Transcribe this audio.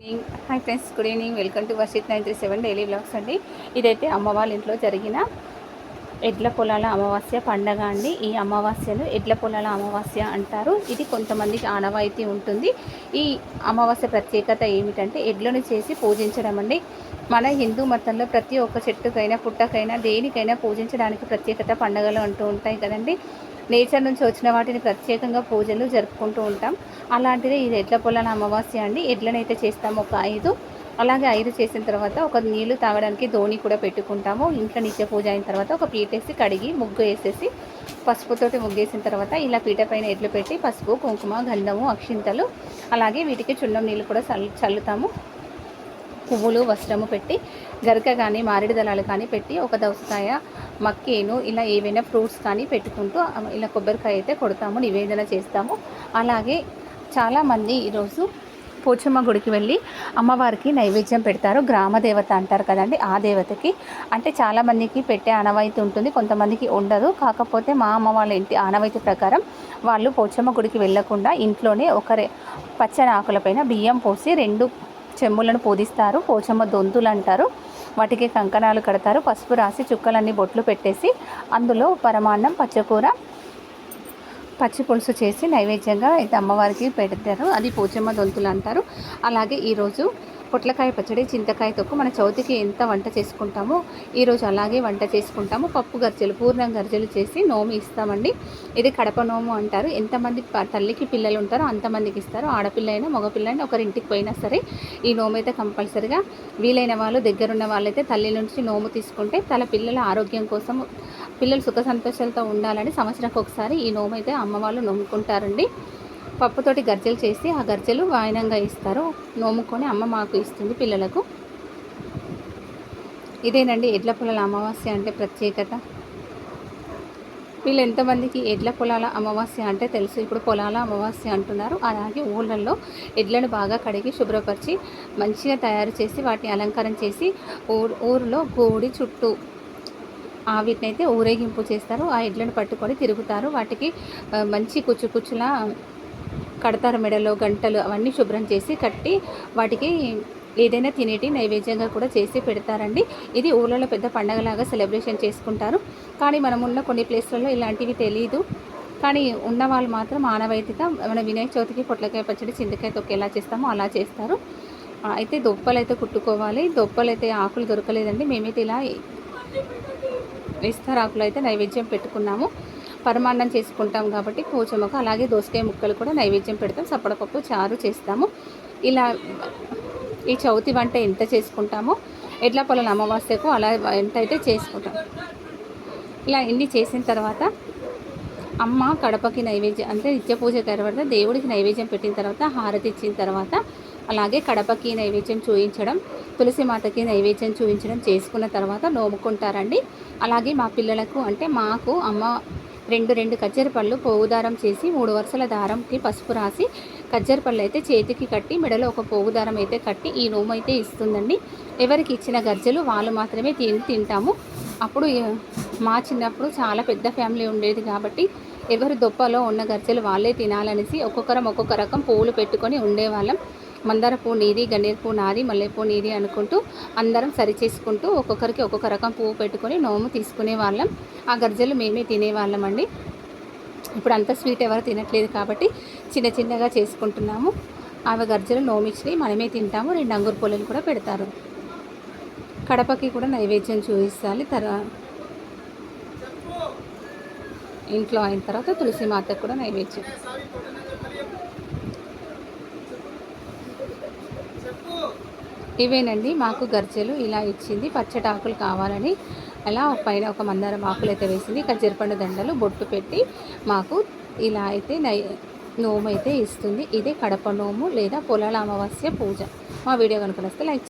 Evening hi friends good evening welcome to Varshith nine three seven daily vlogs అండి. ఇదైతే అమ్మ ఇంట్లో జరిగిన ఎడ్ల పొలాల అమావాస్య పండగ అండి. ఈ అమావాస్యను ఎడ్ల పొలాల అమావాస్య అంటారు. ఇది కొంతమందికి ఆనవాయితీ ఉంటుంది. ఈ అమావాస్య ప్రత్యేకత ఏమిటంటే ఎడ్లను చేసి పూజించడం అండి. మన హిందూ మతంలో ప్రతి ఒక్క చెట్టుకైనా పుట్టకైనా దేనికైనా పూజించడానికి ప్రత్యేకత పండగలు అంటూ ఉంటాయి కదండి. నేచర్ నుంచి వచ్చిన వాటిని ప్రత్యేకంగా పూజలు జరుపుకుంటూ ఉంటాం. అలాంటిదే ఇది ఎడ్ల పొలాల అమావాస్య అండి. ఎడ్లనైతే చేస్తాము ఒక ఐదు. అలాగే ఐదు చేసిన తర్వాత ఒక నీళ్ళు తాగడానికి ధోని కూడా పెట్టుకుంటాము. ఇంట్లో నిత్య పూజ అయిన తర్వాత ఒక పీటేసి కడిగి ముగ్గు వేసేసి పసుపుతోటి ముగ్గేసిన తర్వాత ఇలా పీట పైన ఎడ్లు పెట్టి పసుపు కుంకుమ గంధము అక్షింతలు అలాగే వీటికి చున్నం నీళ్ళు కూడా చల్లు చల్లుతాము. పువ్వులు వస్త్రము పెట్టి గరిక కానీ మారేడు దళాలు కానీ పెట్టి ఒక దోసకాయ మక్కేను ఇలా ఏవైనా ఫ్రూట్స్ కానీ పెట్టుకుంటూ ఇలా కొబ్బరికాయ అయితే కొడతాము నివేదన చేస్తాము. అలాగే చాలామంది ఈరోజు పోచమ్మ గుడికి వెళ్ళి అమ్మవారికి నైవేద్యం పెడతారు. గ్రామ దేవత అంటారు కదండి ఆ దేవతకి. అంటే చాలామందికి పెట్టే ఆనవాయితీ ఉంటుంది కొంతమందికి ఉండదు. కాకపోతే మా అమ్మ వాళ్ళ ఇంటి ఆనవాయితీ ప్రకారం వాళ్ళు పోచమ్మ గుడికి వెళ్ళకుండా ఇంట్లోనే ఒకరే పచ్చని ఆకులపైన బియ్యం పోసి రెండు చెమ్ములను పూజిస్తారు పోచమ్మ దొంతులు అంటారు. వాటికి కంకణాలు కడతారు. పసుపు రాసి చుక్కలన్నీ బొట్లు పెట్టేసి అందులో పరమాన్నం పచ్చకూర పచ్చి పులుసు చేసి నైవేద్యంగా అయితే అమ్మవారికి పెడతారు. అది పోచమ్మ దొంతులు అంటారు. అలాగే ఈరోజు పొట్లకాయ పచ్చడి చింతకాయ తొక్కు మన చవితికి ఎంత వంట చేసుకుంటామో ఈరోజు అలాగే వంట చేసుకుంటాము. పప్పు గర్జలు పూర్ణం గర్జలు చేసి నోము ఇస్తామండి. ఇది కడప నోము అంటారు. ఎంతమంది తల్లికి పిల్లలు ఉంటారో అంతమందికి ఇస్తారు. ఆడపిల్ల అయినా మగపిల్ల అయినా ఒకరింటికి పోయినా సరే ఈ నోము అయితే కంపల్సరిగా వీలైన వాళ్ళు దగ్గరున్న వాళ్ళైతే తల్లి నుంచి నోము తీసుకుంటే తల పిల్లల ఆరోగ్యం కోసం పిల్లలు సుఖ సంతోషాలతో ఉండాలని సంవత్సరానికి ఒకసారి ఈ నోము అయితే అమ్మవాళ్ళు నోముకుంటారండి పప్పుతోటి గర్జలు చేసి ఆ గర్జలు వాయనంగా ఇస్తారు. నోముకొని అమ్మ మాకు ఇస్తుంది పిల్లలకు. ఇదేనండి ఎడ్ల పొలాల అమావాస్య అంటే ప్రత్యేకత. వీళ్ళు ఎంతమందికి ఎడ్ల పొలాల అమావాస్య అంటే తెలుసు. ఇప్పుడు పొలాల అమావాస్య అంటున్నారు. అలాగే ఊళ్ళల్లో ఎడ్లను బాగా కడిగి శుభ్రపరిచి మంచిగా తయారు చేసి వాటిని అలంకారం చేసి ఊరు ఊరిలో గోడి చుట్టూ వీటినైతే అయితే ఊరేగింపు చేస్తారు. ఆ ఎడ్లను పట్టుకొని తిరుగుతారు. వాటికి మంచి కుచ్చు కుచ్చులా కడతారు మెడలో గంటలు అవన్నీ శుభ్రం చేసి కట్టి వాటికి ఏదైనా తినేటి నైవేద్యంగా కూడా చేసి పెడతారండి. ఇది ఊళ్ళలో పెద్ద పండగలాగా సెలబ్రేషన్ చేసుకుంటారు. కానీ మనం ఉన్న కొన్ని ప్లేస్లలో ఇలాంటివి తెలియదు కానీ ఉన్న వాళ్ళు మాత్రం ఆనవాయితీగా మన వినాయక చవితికి పొట్లకాయ పచ్చడి చింతకాయ తొక్కి ఎలా చేస్తామో అలా చేస్తారు. అయితే దొప్పలు అయితే కుట్టుకోవాలి. దొప్పలు అయితే ఆకులు దొరకలేదండి. మేమైతే ఇలా విస్తారాకులు అయితే నైవేద్యం పెట్టుకున్నాము. పరమాన్నం చేసుకుంటాం కాబట్టి పోచమ్మకు అలాగే దోసకాయ ముక్కలు కూడా నైవేద్యం పెడతాం. సప్పడపప్పు చారు చేస్తాము. ఇలా ఈ చవితి వంట ఎంత చేసుకుంటామో ఎడ్ల పొలం అమావాస్యకు అలా ఎంత అయితే చేసుకుంటాం. ఇలా ఇన్ని చేసిన తర్వాత అమ్మ కడపకి నైవేద్యం అంటే నిత్య పూజ తర్వాత దేవుడికి నైవేద్యం పెట్టిన తర్వాత హారతి ఇచ్చిన తర్వాత అలాగే కడపకి నైవేద్యం చూపించడం తులసి మాతకి నైవేద్యం చూపించడం చేసుకున్న తర్వాత నోముకుంటారండి. అలాగే మా పిల్లలకు అంటే మాకు అమ్మ రెండు రెండు కజ్జర పళ్ళు పోగు దారం చేసి మూడు వరుసల దారంకి పసుపు రాసి కజ్జర పళ్ళు అయితే చేతికి కట్టి మెడలో ఒక పోగు దారం అయితే కట్టి ఈ నోము అయితే ఇస్తుందండి. ఎవరికి ఇచ్చిన గజ్జలు వాళ్ళు మాత్రమే తిని తింటాము. అప్పుడు మా చిన్నప్పుడు చాలా పెద్ద ఫ్యామిలీ ఉండేది కాబట్టి ఎవరు దొప్పలో ఉన్న గజ్జలు వాళ్ళే తినాలనేసి ఒక్కొక్కరం ఒక్కొక్క రకం పువ్వులు పెట్టుకొని ఉండేవాళ్ళం. మందార పువ్వు నీది గన్నేరు పువ్వు నాది మల్లెపూ నీది అనుకుంటూ అందరం సరి చేసుకుంటూ ఒక్కొక్కరికి ఒక్కొక్క రకం పువ్వు పెట్టుకొని నోము తీసుకునే వాళ్ళం. ఆ గర్జలు మేమే తినేవాళ్ళం అండి. ఇప్పుడు అంత స్వీట్ ఎవరు తినట్లేదు కాబట్టి చిన్న చిన్నగా చేసుకుంటున్నాము. ఆమె గర్జలు నోమిచ్చి మనమే తింటాము. రెండు అంగురు పొలలు కూడా పెడతారు. కడపకి కూడా నైవేద్యం చూపిస్తాలి. తర్వాత ఇంట్లో అయిన తర్వాత తులసి మాతకు కూడా నైవేద్యం. ఇవేనండి. మాకు గర్జలు ఇలా ఇచ్చింది. పచ్చటాకులు కావాలని అలా పైన ఒక మందారం ఆకులు అయితే వేసింది. కజ్జరపండు దండలు బొట్టు పెట్టి మాకు ఇలా అయితే నై నోము అయితే ఇస్తుంది. ఇదే కడప నోము లేదా పొలాల అమావాస్య పూజ. మా వీడియో కనుక వస్తే లైక్